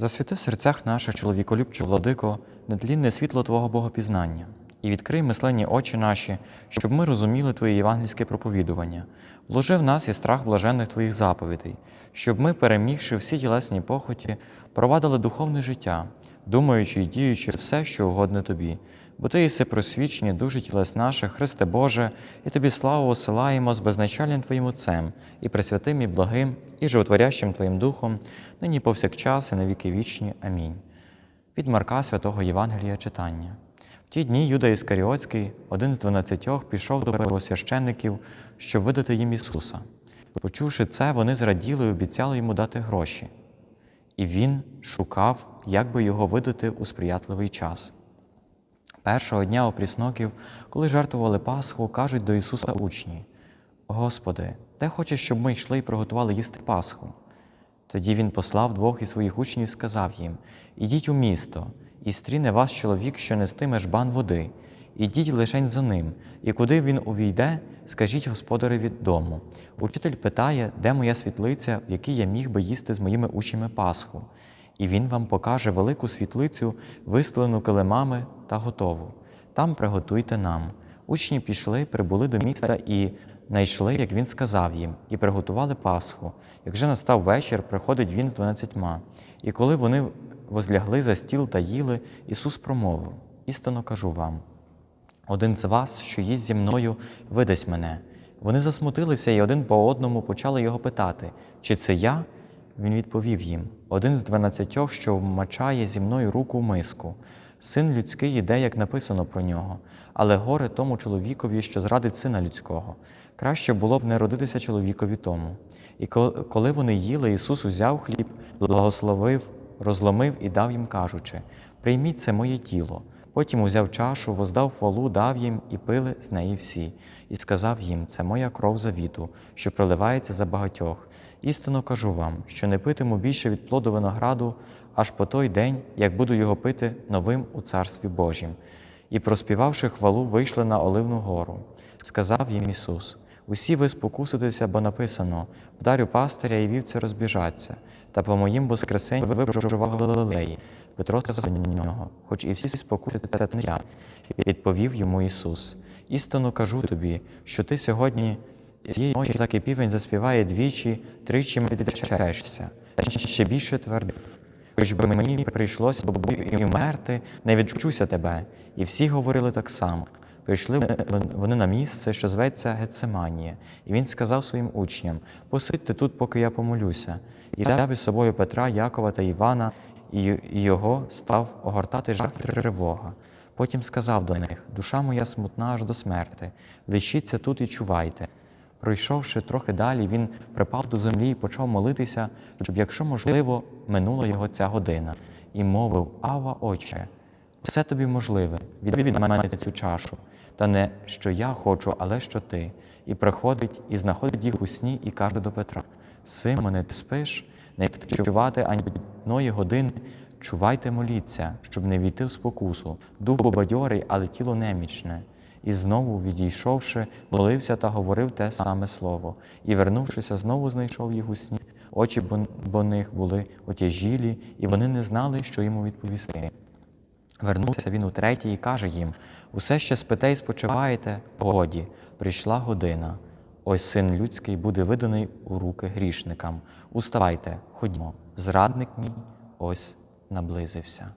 Засвіти в серцях наших, чоловіколюбче владико, нетлінне світло Твого Богопізнання, і відкрий мисленні очі наші, щоб ми розуміли Твоє євангельське проповідування, вложи в нас і страх блаженних Твоїх заповідей, щоб ми, перемігши всі тілесні похоті, провадили духовне життя, думаючи і діючи все, що угодне Тобі. Бо Ти єси просвічені дуже тілес наших, Христе Боже, і Тобі славу осилаємо з безначальним Твоїм Отцем, і пресвятим, і благим, і животворящим Твоїм Духом, нині повсякчас і на віки вічні. Амінь. Від Марка Святого Євангелія читання. В ті дні Юда Іскаріотський, один з дванадцятьох, пішов до первосвящеників, щоб видати їм Ісуса. Почувши це, вони зраділи і обіцяли йому дати гроші. І він шукав, як би його видати у сприятливий час. Першого дня опрісноків, коли жертвували Пасху, кажуть до Ісуса учні: Господи, де хочеш, щоб ми йшли і приготували їсти Пасху? Тоді Він послав двох із своїх учнів і сказав їм: Ідіть у місто, і стріне вас чоловік, що нестиме жбан води, ідіть лишень за ним, і куди він увійде, скажіть господареві дому. Учитель питає, де моя світлиця, в якій я міг би їсти з моїми учнями Пасху і він вам покаже велику світлицю, вистелену килимами та готову. Там приготуйте нам. Учні пішли, прибули до міста і знайшли, як він сказав їм, і приготували Пасху. Як же настав вечір, приходить він з дванадцятьма. І коли вони возлягли за стіл та їли, Ісус промовив: Істинно кажу вам. Один з вас, що їсть зі мною, видасть мене. Вони засмутилися і один по одному почали його питати, чи це я? Він відповів їм: один з дванадцятьох, що вмачає зі мною руку в миску. Син людський іде, як написано про нього, але горе тому чоловікові, що зрадить сина людського. Краще було б не родитися чоловікові тому. І коли вони їли, Ісус узяв хліб, благословив, розломив і дав їм, кажучи: Прийміть це моє тіло. Потім узяв чашу, воздав хвалу, дав їм і пили з неї всі, і сказав їм: Це моя кров завіту, що проливається за багатьох. Істинно кажу вам, що не питиму більше від плоду винограду, аж по той день, як буду його пити новим у Царстві Божім. І, проспівавши хвалу, вийшли на Оливну гору. Сказав їм Ісус: Усі ви спокуситеся, бо написано: вдарю пастиря і вівці розбіжаться, та по моїм воскресенню ви проживали в Галилеї. Петро сказав нього, хоч і всі спокусите, це не я. Відповів йому Ісус: Істинно кажу тобі, що ти сьогодні цієї ночі, заки півень заспіває двічі, тричі відречешся, та ще більше твердив. Хоч би мені прийшлося бо і вмерти, не відчуся тебе. І всі говорили так само. Прийшли вони на місце, що зветься Гецеманія, і він сказав своїм учням: Посидьте тут, поки я помолюся, і взяв із собою Петра, Якова та Івана, і його став огортати жах і тривога. Потім сказав до них: Душа моя смутна аж до смерти, лишіться тут і чувайте. Пройшовши трохи далі, він припав до землі і почав молитися, щоб, якщо можливо, минула його ця година, і мовив Ава, Отче, все тобі можливе, від мене цю чашу, та не що я хочу, але що ти. І приходить, і знаходить їх у сні, і каже до Петра: Симоне, ти спиш, не відчувати ані одної години. Чувайте, моліться, щоб не війти в спокусу. Дух бадьорий, але тіло немічне. І знову, відійшовши, молився та говорив те саме слово, і, вернувшися, знову знайшов їх у сні. Очі бо них були отяжілі, і вони не знали, що йому відповісти. Вернувся він утретє і каже їм: Усе ще спите і спочиваєте, годі, прийшла година. Ось син людський буде виданий у руки грішникам. Уставайте, ходімо, зрадник мій ось наблизився.